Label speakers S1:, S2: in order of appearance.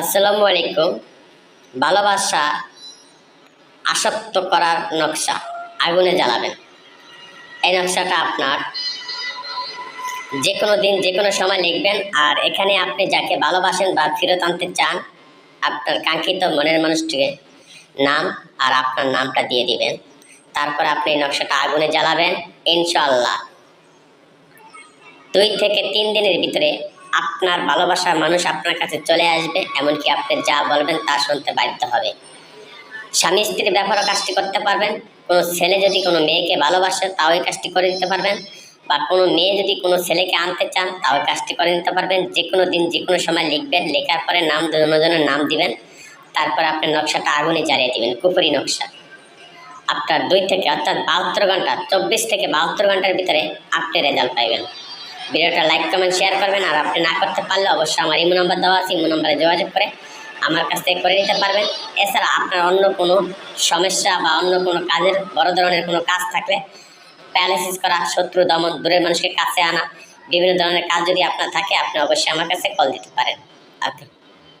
S1: আসসালামু আলাইকুম। ভালোবাসা আসক্ত করার নকশা আগুনে জ্বালাবেন। এই নকশাটা আপনার। যে কোনো দিন যে কোনো সময় লিখবেন আর এখানে আপনি যাকে ভালোবাসেন বা ফেরত আনতে চান, আপনার কাঙ্ক্ষিত মনের মানুষটিকে নাম আর আপনার নামটা দিয়ে দিবেন। তারপর আপনি এই নকশাটা আগুনে জ্বালাবেন ইনশাল্লাহ দুই থেকে তিন দিনের ভিতরে আপনার ভালোবাসার মানুষ আপনার কাছে চলে আসবে, এমনকি আপনি যা বলবেন তা শুনতে বাধ্য হবে। স্বামী স্ত্রীর ব্যাপারও কাজটি করতে পারবেন। কোনো ছেলে যদি কোনো মেয়েকে ভালোবাসে, তাও এই কাজটি করে দিতে পারবেন। বা কোনো মেয়ে যদি কোনো ছেলেকে আনতে চান, তাও এই কাজটি করে নিতে পারবেন। যে কোনো দিন যে কোনো সময় লিখবেন, লেখার পরে নাম দুজনের নাম দিবেন। তারপর আপনার নকশাটা আগুনে জ্বালিয়ে দিবেন, কুপুরি নকশা। আপনার দুই থেকে, অর্থাৎ বাহাত্তর ঘণ্টা, চব্বিশ থেকে বাহাত্তর ঘণ্টার ভিতরে আপনি রেজাল্ট পাইবেন। ভিডিওটা লাইক কমেন্ট শেয়ার করবেন আর আপনি না করতে পারলে অবশ্যই আমার ইমো নাম্বার দেওয়া আছে, ইমো নাম্বারে যোগাযোগ করে আমার কাছ থেকে করে নিতে পারবেন। এছাড়া আপনার অন্য কোনো সমস্যা বা অন্য কোনো কাজের, বড় ধরনের কোনো কাজ থাকলে প্যারালাইসিস করা, শত্রু, দমন, দূরের মানুষকে কাছে আনা, বিভিন্ন ধরনের কাজ যদি আপনার থাকে, আপনি অবশ্যই আমার কাছে কল দিতে পারেন। আর